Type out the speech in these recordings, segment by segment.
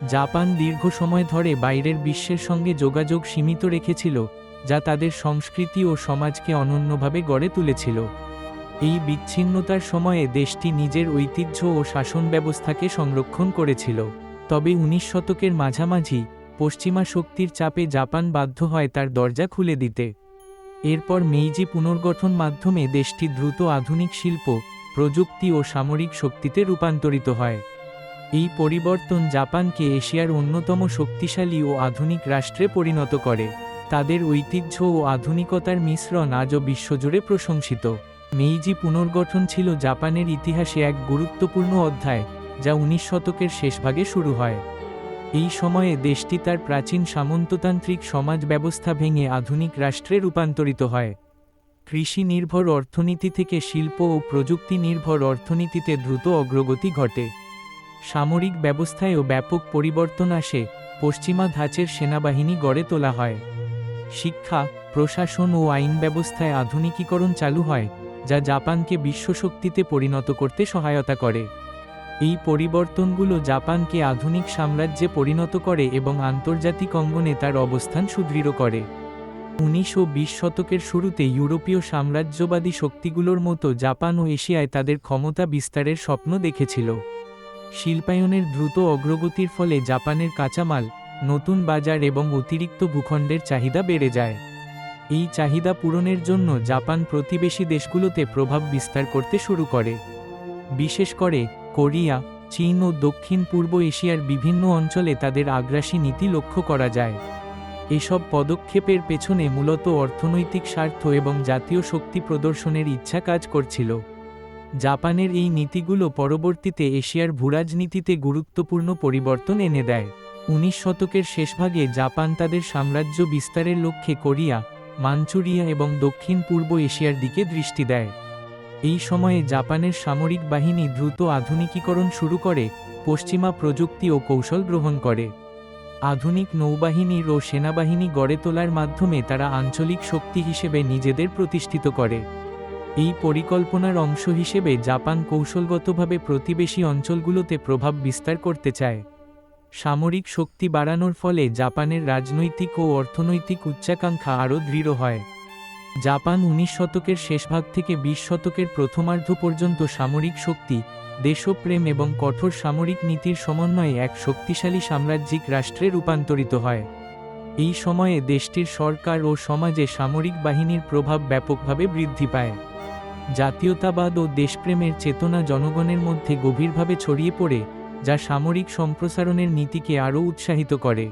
Japan দীর্ঘ সময় ধরে বাইরের বিশ্বের সঙ্গে যোগাযোগ সীমিত রেখেছিল, যা তাদের সংস্কৃতি ও সমাজকে অনন্যভাবে গড়ে তুলেছিল। এই বিচ্ছিন্নতার সময়ে দেশটি নিজের ঐতিহ্য ও শাসন ব্যবস্থাকে সংরক্ষণ করেছিল। তবে উনিশ শতকের মাঝামাঝি, পশ্চিমা শক্তির চাপে জাপান বাধ্য হয় তার দরজা খুলে দিতে। এরপর মেইজি পুনর্গঠন মাধ্যমে দেশটি দ্রুত আধুনিক শিল্প, প্রযুক্তি ও সামরিক শক্তিতে রূপান্তরিত হয়। এই পরিবর্তন জাপানকে এশিয়ার অন্যতম শক্তিশালী ও আধুনিক রাষ্ট্রে পরিণত করে। তাদের ঐতিহ্য ও আধুনিকতার মিশ্রণ আজও বিশ্বজুড়ে প্রশংসিত। মেইজি পুনর্গঠন ছিল জাপানের ইতিহাসে এক গুরুত্বপূর্ণ অধ্যায়, যা উনিশ শতকের শেষভাগে শুরু হয়। এই সময়ে দেশটি তার প্রাচীন সামন্ততান্ত্রিক সমাজ ব্যবস্থা ভেঙে আধুনিক রাষ্ট্রে রূপান্তরিত হয়। কৃষি নির্ভর অর্থনীতি থেকে শিল্প ও প্রযুক্তি নির্ভর অর্থনীতিতে দ্রুত অগ্রগতি ঘটে। সামরিক ব্যবস্থায়ও ব্যাপক পরিবর্তন আসে, পশ্চিমা ধাঁচের সেনাবাহিনী গড়ে তোলা হয়। শিক্ষা, প্রশাসন ও আইন ব্যবস্থায় আধুনিকীকরণ চালু হয়, যা জাপানকে বিশ্বশক্তিতে পরিণত করতে সহায়তা করে। এই পরিবর্তনগুলো জাপানকে আধুনিক সাম্রাজ্যে পরিণত করে এবং আন্তর্জাতিক অঙ্গনে তার অবস্থান সুদৃঢ় করে। উনিশ ও বিশ শতকের শুরুতে ইউরোপীয় সাম্রাজ্যবাদী শক্তিগুলোর মতো জাপান ও এশিয়ায় তাদের ক্ষমতা বিস্তারের স্বপ্ন দেখেছিল। শিল্পায়নের দ্রুত অগ্রগতির ফলে জাপানের কাঁচামাল, নতুন বাজার এবং অতিরিক্ত ভূখণ্ডের চাহিদা বেড়ে যায়। এই চাহিদা পূরণের জন্য জাপান প্রতিবেশী দেশগুলোতে প্রভাব বিস্তার করতে শুরু করে। বিশেষ করে, কোরিয়া, চীন ও দক্ষিণ পূর্ব এশিয়ার বিভিন্ন অঞ্চলে তাদের আগ্রাসী নীতি লক্ষ্য করা যায়। এসব পদক্ষেপের পেছনে মূলত অর্থনৈতিক স্বার্থ এবং জাতীয় শক্তি প্রদর্শনের ইচ্ছা কাজ করছিল। জাপানের এই নীতিগুলো পরবর্তীতে এশিয়ার ভূরাজনীতিতে গুরুত্বপূর্ণ পরিবর্তন এনে দেয়। উনিশ শতকের শেষভাগে জাপান তাদের সাম্রাজ্য বিস্তারের লক্ষ্যে কোরিয়া, মাঞ্চুরিয়া এবং দক্ষিণ পূর্ব এশিয়ার দিকে দৃষ্টি দেয়। এই সময়ে জাপানের সামরিক বাহিনী দ্রুত আধুনিকীকরণ শুরু করে, পশ্চিমা প্রযুক্তি ও কৌশল গ্রহণ করে। আধুনিক নৌবাহিনীর ও সেনাবাহিনী গড়ে তোলার মাধ্যমে তারা আঞ্চলিক শক্তি হিসেবে নিজেদের প্রতিষ্ঠিত করে। এই পরিকল্পনার অংশ হিসেবে জাপান কৌশলগতভাবে প্রতিবেশী অঞ্চলগুলোতে প্রভাব বিস্তার করতে চায়। সামরিক শক্তি বাড়ানোর ফলে জাপানের রাজনৈতিক ও অর্থনৈতিক উচ্চাকাঙ্ক্ষা আরও দৃঢ় হয়। জাপান উনিশ শতকের শেষভাগ থেকে বিশ শতকের প্রথমার্ধ পর্যন্ত সামরিক শক্তি, দেশপ্রেম এবং কঠোর সামরিক নীতির সমন্বয়ে এক শক্তিশালী সাম্রাজ্যিক রাষ্ট্রে রূপান্তরিত হয়। এই সময়ে দেশটির সরকার ও সমাজে সামরিক বাহিনীর প্রভাব ব্যাপকভাবে বৃদ্ধি পায়। জাতীয়তাবাদ ও দেশপ্রেমের চেতনা জনগণের মধ্যে গভীরভাবে ছড়িয়ে পড়ে, যা সামরিক সম্প্রসারণের নীতিকে আরও উৎসাহিত করে।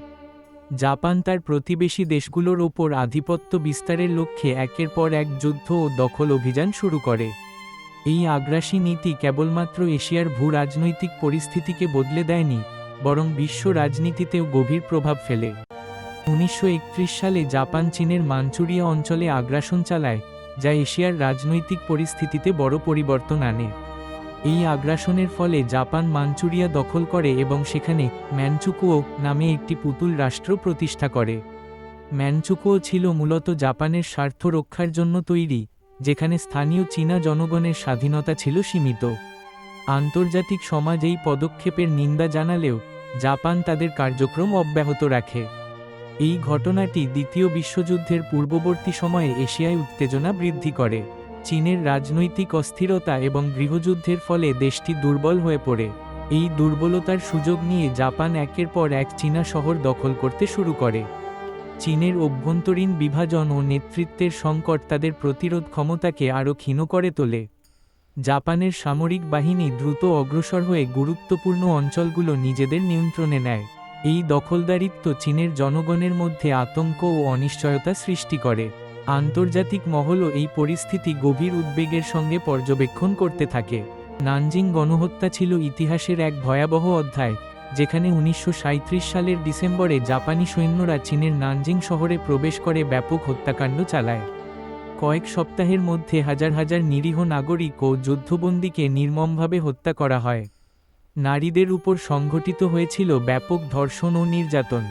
জাপান তার প্রতিবেশী দেশগুলোর ওপর আধিপত্য বিস্তারের লক্ষ্যে একের পর এক যুদ্ধ ও দখল অভিযান শুরু করে। এই আগ্রাসী নীতি কেবলমাত্র এশিয়ার ভূ রাজনৈতিক পরিস্থিতিকে বদলে দেয়নি, বরং বিশ্ব রাজনীতিতেও গভীর প্রভাব ফেলে। উনিশশো একত্রিশ সালে জাপান চীনের মাঞ্চুরিয়া অঞ্চলে আগ্রাসন চালায় যা এশিয়ার রাজনৈতিক পরিস্থিতিতে বড় পরিবর্তন আনে। এই আগ্রাসনের ফলে জাপান মাঞ্চুরিয়া দখল করে এবং সেখানে ম্যানচুকুও নামে একটি পুতুল রাষ্ট্র প্রতিষ্ঠা করে। ম্যানচুকুও ছিল মূলত জাপানের স্বার্থ রক্ষার জন্য তৈরি, যেখানে স্থানীয় চীনা জনগণের স্বাধীনতা ছিল সীমিত। আন্তর্জাতিক সমাজ এই পদক্ষেপের নিন্দা জানালেও জাপান তাদের কার্যক্রম অব্যাহত রাখে। এই ঘটনাটি দ্বিতীয় বিশ্বযুদ্ধের পূর্ববর্তী সময়ে এশিয়ায় উত্তেজনা বৃদ্ধি করে। চীনের রাজনৈতিক অস্থিরতা এবং গৃহযুদ্ধের ফলে দেশটি দুর্বল হয়ে পড়ে। এই দুর্বলতার সুযোগ নিয়ে জাপান একের পর এক চীনা শহর দখল করতে শুরু করে। চীনের অভ্যন্তরীণ বিভাজন ও নেতৃত্বের সংকট তাদের প্রতিরোধ ক্ষমতাকে আরও ক্ষীণ করে তোলে। জাপানের সামরিক বাহিনী দ্রুত অগ্রসর হয়ে গুরুত্বপূর্ণ অঞ্চলগুলো নিজেদের নিয়ন্ত্রণে নেয়। এই দখলদারিত্ব চীনের জনগণের মধ্যে আতঙ্ক ও অনিশ্চয়তা সৃষ্টি করে। আন্তর্জাতিক মহলও এই পরিস্থিতি গভীর উদ্বেগের সঙ্গে পর্যবেক্ষণ করতে থাকে। নানজিং গণহত্যা ছিল ইতিহাসের এক ভয়াবহ অধ্যায়, যেখানে উনিশশো সাঁইত্রিশ সালের ডিসেম্বরে জাপানি সৈন্যরা চীনের নানজিং শহরে প্রবেশ করে ব্যাপক হত্যাকাণ্ড চালায়। কয়েক সপ্তাহের মধ্যে হাজার হাজার নিরীহ নাগরিক ও যুদ্ধবন্দীকে নির্মমভাবে হত্যা করা হয়। নারীদের উপর সংঘটিত হয়েছিল ব্যাপক ধর্ষণ ও নির্যাতন।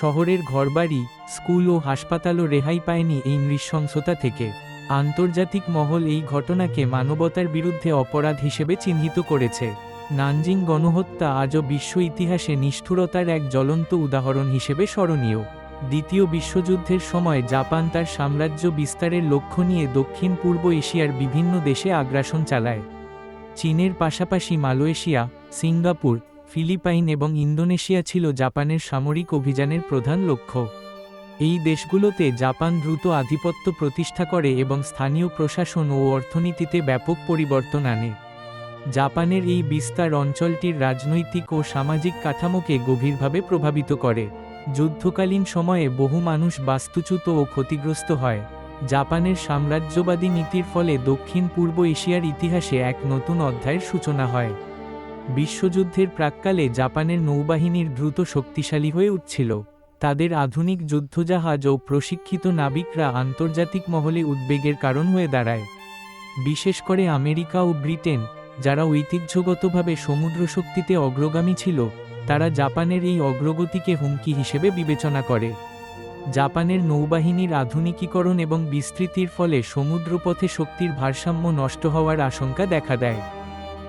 শহরের ঘরবাড়ি, স্কুল ও হাসপাতালও রেহাই পায়নি এই নৃশংসতা থেকে। আন্তর্জাতিক মহল এই ঘটনাকে মানবতার বিরুদ্ধে অপরাধ হিসেবে চিহ্নিত করেছে। নানজিং গণহত্যা আজও বিশ্ব ইতিহাসে নিষ্ঠুরতার এক জ্বলন্ত উদাহরণ হিসেবে স্মরণীয়। দ্বিতীয় বিশ্বযুদ্ধের সময় জাপান তার সাম্রাজ্য বিস্তারের লক্ষ্য নিয়ে দক্ষিণ পূর্ব এশিয়ার বিভিন্ন দেশে আগ্রাসন চালায়। চীনের পাশাপাশি মালয়েশিয়া, সিঙ্গাপুর, ফিলিপাইন এবং ইন্দোনেশিয়া ছিল জাপানের সামরিক অভিযানের প্রধান লক্ষ্য। এই দেশগুলোতে জাপান দ্রুত আধিপত্য প্রতিষ্ঠা করে এবং স্থানীয় প্রশাসন ও অর্থনীতিতে ব্যাপক পরিবর্তন আনে। জাপানের এই বিস্তার অঞ্চলটির রাজনৈতিক ও সামাজিক কাঠামোকে গভীরভাবে প্রভাবিত করে। যুদ্ধকালীন সময়ে বহু মানুষ বাস্তুচ্যুত ও ক্ষতিগ্রস্ত হয়। জাপানের সাম্রাজ্যবাদী নীতির ফলে দক্ষিণ পূর্ব এশিয়ার ইতিহাসে এক নতুন অধ্যায়ের সূচনা হয়। বিশ্বযুদ্ধের প্রাক্কালে জাপানের নৌবাহিনীর দ্রুত শক্তিশালী হয়ে উঠছিল। তাদের আধুনিক যুদ্ধজাহাজ ও প্রশিক্ষিত নাবিকরা আন্তর্জাতিক মহলে উদ্বেগের কারণ হয়ে দাঁড়ায়। বিশেষ করে আমেরিকা ও ব্রিটেন, যারা ঐতিহ্যগতভাবে সমুদ্র শক্তিতে অগ্রগামী ছিল, তারা জাপানের এই অগ্রগতিকে হুমকি হিসেবে বিবেচনা করে। জাপানের নৌবাহিনীর আধুনিকীকরণ এবং বিস্তৃতির ফলে সমুদ্রপথে শক্তির ভারসাম্য নষ্ট হওয়ার আশঙ্কা দেখা দেয়।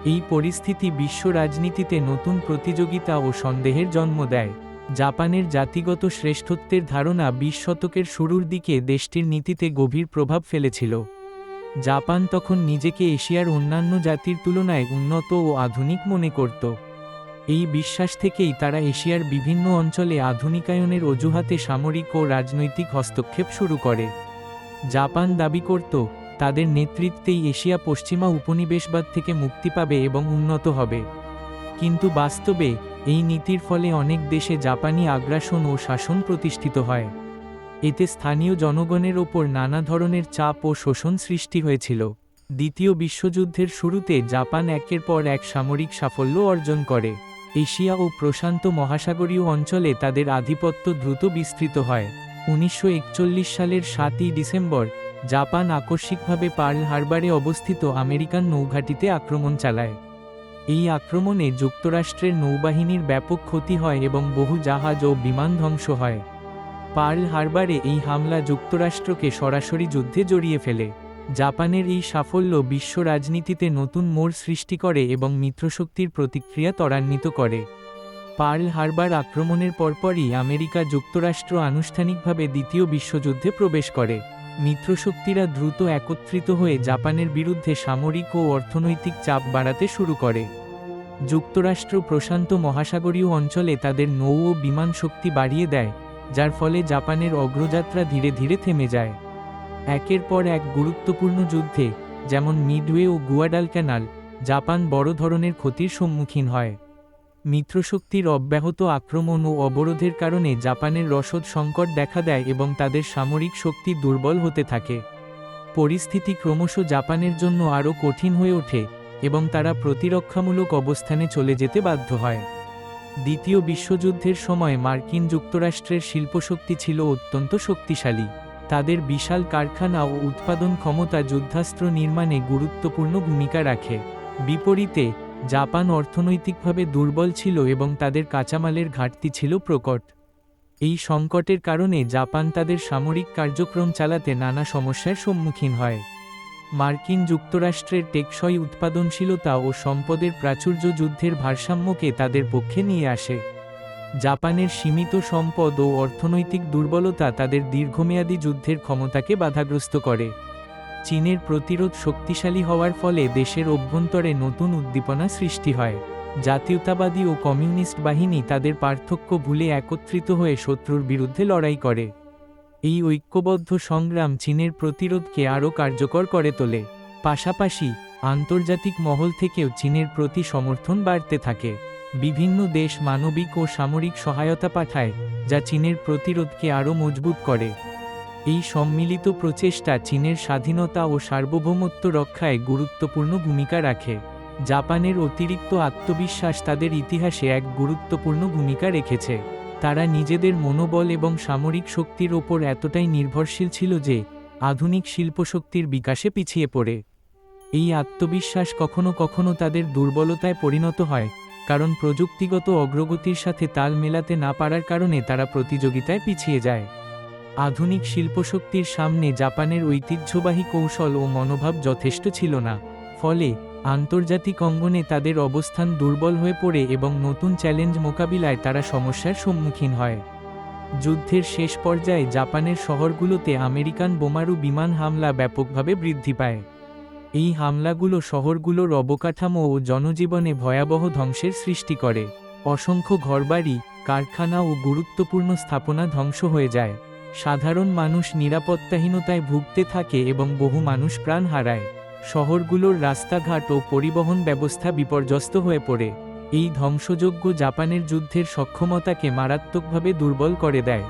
এই পরিস্থিতি বিশ্ব রাজনীতিতে নতুন প্রতিযোগিতা ও সন্দেহের জন্ম দেয়। জাপানের জাতিগত শ্রেষ্ঠত্বের ধারণা বিশ শতকের শুরুর দিকে দেশটির নীতিতে গভীর প্রভাব ফেলেছিল। জাপান তখন নিজেকে এশিয়ার অন্যান্য জাতির তুলনায় উন্নত ও আধুনিক মনে করত। এই বিশ্বাস থেকেই তারা এশিয়ার বিভিন্ন অঞ্চলে আধুনিকায়নের অজুহাতে সামরিক ও রাজনৈতিক হস্তক্ষেপ শুরু করে। জাপান দাবি করত, তাদের নেতৃত্বেই এশিয়া পশ্চিমা উপনিবেশবাদ থেকে মুক্তি পাবে এবং উন্নত হবে। কিন্তু বাস্তবে, এই নীতির ফলে অনেক দেশে জাপানি আগ্রাসন ও শাসন প্রতিষ্ঠিত হয়। এতে স্থানীয় জনগণের ওপর নানা ধরনের চাপ ও শোষণ সৃষ্টি হয়েছিল। দ্বিতীয় বিশ্বযুদ্ধের শুরুতে জাপান একের পর এক সামরিক সাফল্য অর্জন করে। এশিয়া ও প্রশান্ত মহাসাগরীয় অঞ্চলে তাদের আধিপত্য দ্রুত বিস্তৃত হয়। উনিশশো একচল্লিশ সালের সাতই ডিসেম্বর, জাপান আকস্মিকভাবে পার্ল হারবারে অবস্থিত আমেরিকান নৌঘাটিতে আক্রমণ চালায়। এই আক্রমণে যুক্তরাষ্ট্রের নৌবাহিনীর ব্যাপক ক্ষতি হয় এবং বহু জাহাজ ও বিমান ধ্বংস হয়। পার্ল হারবারে এই হামলা যুক্তরাষ্ট্রকে সরাসরি যুদ্ধে জড়িয়ে ফেলে। জাপানের এই সাফল্য বিশ্ব রাজনীতিতে নতুন মোড় সৃষ্টি করে এবং মিত্রশক্তির প্রতিক্রিয়া ত্বরান্বিত করে। পার্ল হারবার আক্রমণের পরপরই আমেরিকা যুক্তরাষ্ট্র আনুষ্ঠানিকভাবে দ্বিতীয় বিশ্বযুদ্ধে প্রবেশ করে। মিত্রশক্তিরা দ্রুত একত্রিত হয়ে জাপানের বিরুদ্ধে সামরিক ও অর্থনৈতিক চাপ বাড়াতে শুরু করে। যুক্তরাষ্ট্র প্রশান্ত মহাসাগরীয় অঞ্চলে তাদের নৌ ও বিমান শক্তি বাড়িয়ে দেয়, যার ফলে জাপানের অগ্রযাত্রা ধীরে ধীরে থেমে যায়। একের পর এক গুরুত্বপূর্ণ যুদ্ধে, যেমন মিডওয়ে ও গুয়াডাল ক্যানাল জাপান বড় ধরনের ক্ষতির সম্মুখীন হয়। মিত্রশক্তির অব্যাহত আক্রমণ ও অবরোধের কারণে জাপানের রসদ সংকট দেখা দেয় এবং তাদের সামরিক শক্তি দুর্বল হতে থাকে। পরিস্থিতি ক্রমশ জাপানের জন্য আরও কঠিন হয়ে ওঠে এবং তারা প্রতিরক্ষামূলক অবস্থানে চলে যেতে বাধ্য হয়। দ্বিতীয় বিশ্বযুদ্ধের সময় মার্কিন যুক্তরাষ্ট্রের শিল্পশক্তি ছিল অত্যন্ত শক্তিশালী। তাদের বিশাল কারখানা ও উৎপাদন ক্ষমতা যুদ্ধাস্ত্র নির্মাণে গুরুত্বপূর্ণ ভূমিকা রাখে। বিপরীতে, জাপান অর্থনৈতিকভাবে দুর্বল ছিল এবং তাদের কাঁচামালের ঘাটতি ছিল প্রকট। এই সংকটের কারণে জাপান তাদের সামরিক কার্যক্রম চালাতে নানা সমস্যার সম্মুখীন হয়। মার্কিন যুক্তরাষ্ট্রের টেকসই উৎপাদনশীলতা ও সম্পদের প্রাচুর্য যুদ্ধের ভারসাম্যকে তাদের পক্ষে নিয়ে আসে। জাপানের সীমিত সম্পদ ও অর্থনৈতিক দুর্বলতা তাদের দীর্ঘমেয়াদী যুদ্ধের ক্ষমতাকে বাধাগ্রস্ত করে। চীনের প্রতিরোধ শক্তিশালী হওয়ার ফলে দেশের অভ্যন্তরে নতুন উদ্দীপনা সৃষ্টি হয়। জাতীয়তাবাদী ও কমিউনিস্ট বাহিনী তাদের পার্থক্য ভুলে একত্রিত হয়ে শত্রুর বিরুদ্ধে লড়াই করে। এই ঐক্যবদ্ধ সংগ্রাম চীনের প্রতিরোধকে আরও কার্যকর করে তোলে। পাশাপাশি, আন্তর্জাতিক মহল থেকেও চীনের প্রতি সমর্থন বাড়তে থাকে। বিভিন্ন দেশ মানবিক ও সামরিক সহায়তা পাঠায়, যা চীনের প্রতিরোধকে আরও মজবুত করে। এই সম্মিলিত প্রচেষ্টা চীনের স্বাধীনতা ও সার্বভৌমত্ব রক্ষায় গুরুত্বপূর্ণ ভূমিকা রাখে। জাপানের অতিরিক্ত আত্মবিশ্বাস তাদের ইতিহাসে এক গুরুত্বপূর্ণ ভূমিকা রেখেছে। তারা নিজেদের মনোবল এবং সামরিক শক্তির ওপর এতটাই নির্ভরশীল ছিল যে, আধুনিক শিল্পশক্তির বিকাশে পিছিয়ে পড়ে। এই আত্মবিশ্বাস কখনো কখনো তাদের দুর্বলতায় পরিণত হয় কারণ প্রযুক্তিগত অগ্রগতির সাথে তাল মেলাতে না পারার কারণে তারা প্রতিযোগিতায় পিছিয়ে যায়। আধুনিক শিল্পশক্তির সামনে জাপানের ঐতিহ্যবাহী কৌশল ও মনোভাব যথেষ্ট ছিল না, ফলে আন্তর্জাতিক অঙ্গনে তাদের অবস্থান দুর্বল হয়ে পড়ে এবং নতুন চ্যালেঞ্জ মোকাবিলায় তারা সমস্যার সম্মুখীন হয়। যুদ্ধের শেষ পর্যায়ে জাপানের শহরগুলোতে আমেরিকান বোমারু বিমান হামলা ব্যাপকভাবে বৃদ্ধি পায়। এই হামলাগুলো শহরগুলোর অবকাঠামো ও জনজীবনে ভয়াবহ ধ্বংসের সৃষ্টি করে। অসংখ্য ঘরবাড়ি, কারখানা ও গুরুত্বপূর্ণ স্থাপনা ধ্বংস হয়ে যায়। সাধারণ মানুষ নিরাপত্তাহীনতায় ভুগতে থাকে এবং বহু মানুষ প্রাণ হারায়। শহরগুলোর রাস্তাঘাট ও পরিবহন ব্যবস্থা বিপর্যস্ত হয়ে পড়ে। এই ধ্বংসযোগ্য জাপানের যুদ্ধের সক্ষমতাকে মারাত্মকভাবে দুর্বল করে দেয়।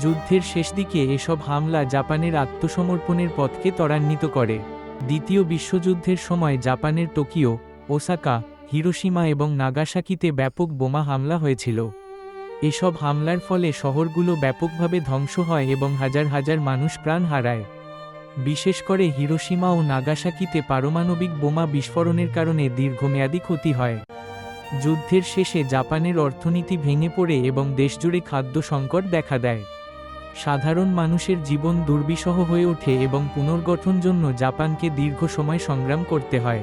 যুদ্ধের শেষ দিকে এসব হামলা জাপানের আত্মসমর্পণের পথকে ত্বরান্বিত করে। দ্বিতীয় বিশ্বযুদ্ধের সময় জাপানের টোকিও, ওসাকা, হিরোশিমা এবং নাগাসাকিতে ব্যাপক বোমা হামলা হয়েছিল। এসব হামলার ফলে শহরগুলো ব্যাপকভাবে ধ্বংস হয় এবং হাজার হাজার মানুষ প্রাণ হারায়। বিশেষ করে হিরোশিমা ও নাগাসাকিতে পারমাণবিক বোমা বিস্ফোরণের কারণে দীর্ঘমেয়াদী ক্ষতি হয়। যুদ্ধের শেষে জাপানের অর্থনীতি ভেঙে পড়ে এবং দেশজুড়ে খাদ্য সংকট দেখা দেয়। সাধারণ মানুষের জীবন দুর্বিষহ হয়ে ওঠে এবং পুনর্গঠন জন্য জাপানকে দীর্ঘ সময় সংগ্রাম করতে হয়।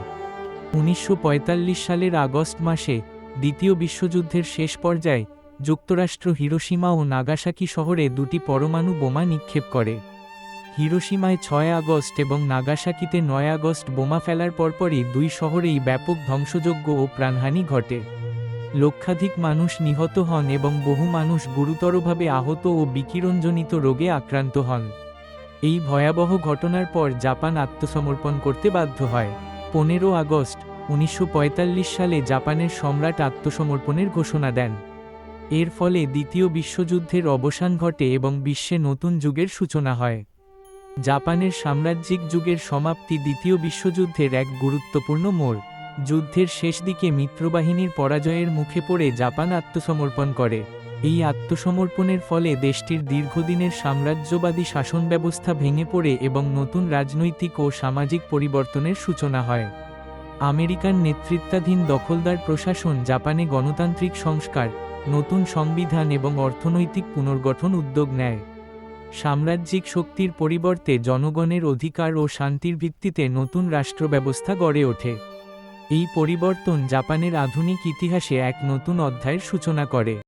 উনিশশো পঁয়তাল্লিশ সালের আগস্ট মাসে দ্বিতীয় বিশ্বযুদ্ধের শেষ পর্যায়ে যুক্তরাষ্ট্র হিরোসীমা ও নাগাসাকি শহরে দুটি পরমাণু বোমা নিক্ষেপ করে। হিরোসীমায় ছয় আগস্ট এবং নাগাসাকিতে নয় আগস্ট বোমা ফেলার পরপরই দুই শহরেই ব্যাপক ধ্বংসযজ্ঞ ও প্রাণহানি ঘটে। লক্ষাধিক মানুষ নিহত হন এবং বহু মানুষ গুরুতরভাবে আহত ও বিকিরণজনিত রোগে আক্রান্ত হন। এই ভয়াবহ ঘটনার পর জাপান আত্মসমর্পণ করতে বাধ্য হয়। পনেরো আগস্ট, উনিশশো পঁয়তাল্লিশ সালে জাপানের সম্রাট আত্মসমর্পণের ঘোষণা দেন। এর ফলে দ্বিতীয় বিশ্বযুদ্ধের অবসান ঘটে এবং বিশ্বে নতুন যুগের সূচনা হয়। জাপানের সাম্রাজ্যিক যুগের সমাপ্তি দ্বিতীয় বিশ্বযুদ্ধের এক গুরুত্বপূর্ণ মোড়। যুদ্ধের শেষ দিকে মিত্রবাহিনীর পরাজয়ের মুখে পড়ে জাপান আত্মসমর্পণ করে। এই আত্মসমর্পণের ফলে দেশটির দীর্ঘদিনের সাম্রাজ্যবাদী শাসন ব্যবস্থা ভেঙে পড়ে এবং নতুন রাজনৈতিক ও সামাজিক পরিবর্তনের সূচনা হয়। আমেরিকান নেতৃত্বাধীন দখলদার প্রশাসন জাপানে গণতান্ত্রিক সংস্কার, নতুন সংবিধান এবং অর্থনৈতিক পুনর্গঠন উদ্যোগ নেয়। সাম্রাজ্যিক শক্তির পরিবর্তে জনগণের অধিকার ও শান্তির ভিত্তিতে নতুন রাষ্ট্র ব্যবস্থা গড়ে ওঠে। এই পরিবর্তন জাপানের আধুনিক ইতিহাসে এক নতুন অধ্যায়ের সূচনা করে।